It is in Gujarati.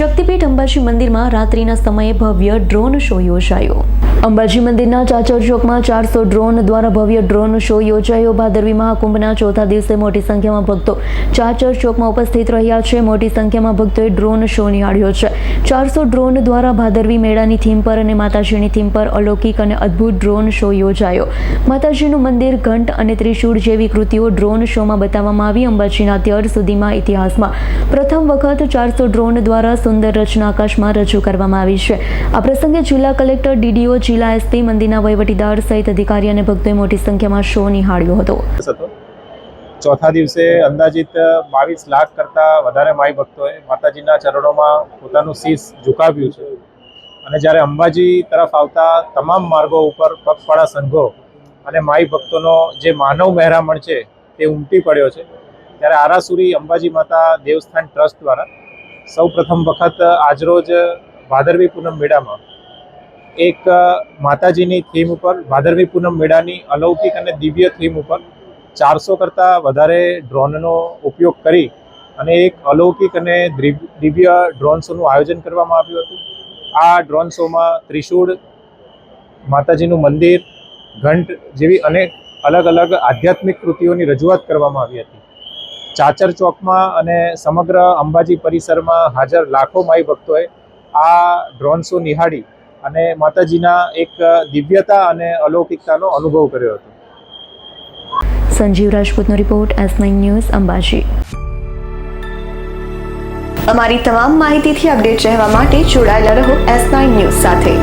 શક્તિપીઠ અંબાજી મંદિરમાં રાત્રિના સમયે ભવ્ય ડ્રોન શો યોજાયો. અંબાજી મંદિરના ચાચર ચોકમાં ચારસો ડ્રોન દ્વારા ભવ્ય ડ્રોન શો યોજાયો. ભાદરવી મહાકુંભના ચોથા દિવસે મોટી સંખ્યામાં ભક્તો ચાચર ચોકમાં ઉપસ્થિત રહ્યા છે. મોટી સંખ્યામાં ભક્તોએ ડ્રોન શો નિહાળ્યો છે. ચારસો ડ્રોન દ્વારા ભાદરવી મેળાની થીમ પર અને માતાજીની થીમ પર અલૌકિક અને અદ્ભુત ડ્રોન શો યોજાયો. માતાજીનું મંદિર ઘંટ અને ત્રિશૂળ જેવી કૃતિઓ ડ્રોન શોમાં બતાવવામાં આવી. અંબાજીના અત્યાર સુધીમાં ઇતિહાસમાં પ્રથમ વખત ચારસો ડ્રોન દ્વારા સુંદર રચના આકાશમાં રજૂ કરવામાં આવી છે. આ પ્રસંગે જિલ્લા કલેક્ટર ડીડીઓ જિલ્લા એસપી મંદિરના વહીવટીદાર સહિત અધિકારી અને ભક્તોએ મોટી સંખ્યામાં શો નિહાળ્યો હતો. ચોથા દિવસે અંદાજિત બાવીસ લાખ કરતાં વધારે માઈ ભક્તોએ માતાજીના ચરણોમાં પોતાનું શીશ ઝુકાવ્યું છે. અને જ્યારે અંબાજી તરફ આવતા તમામ માર્ગો ઉપર પગપાળા સંઘો અને માઈ ભક્તોનો જે માનવ મહેરામણ છે તે ઉમટી પડ્યો છે. ત્યારે આરાસુરી અંબાજી માતા દેવસ્થાન ટ્રસ્ટ દ્વારા સૌ પ્રથમ વખત આજરોજ ભાદરવી પૂનમ મેળામાં એક માતાજીની થીમ ઉપર, ભાદરવી પૂનમ મેળાની અલૌકિક અને દિવ્ય થીમ ઉપર ચારસો કરતાં વધારે ડ્રોનનો ઉપયોગ કરી અને એક અલૌકિક અને દિવ્ય ડ્રોન શોનું આયોજન કરવામાં આવ્યું હતું. આ ડ્રોન શોમાં ત્રિશૂળ, માતાજીનું મંદિર, ઘંટ જેવી અનેક અલગ અલગ આધ્યાત્મિક કૃતિઓની રજૂઆત કરવામાં આવી હતી. ચાચર ચોકમાં અને સમગ્ર અંબાજી પરિસરમાં હાજર લાખો માઈ ભક્તોએ આ ડ્રોન શો નિહાળી અને માતાજીના એક દિવ્યતા અને અલૌકિકતાનો અનુભવ કર્યો હતો. Sanjeev રાજપૂતનો report S nine news Ambaji. અમારી તમામ માહિતીથી અપડેટ રહેવા માટે જોડાયેલા રહો એસ નાઇન ન્યૂઝ સાથે.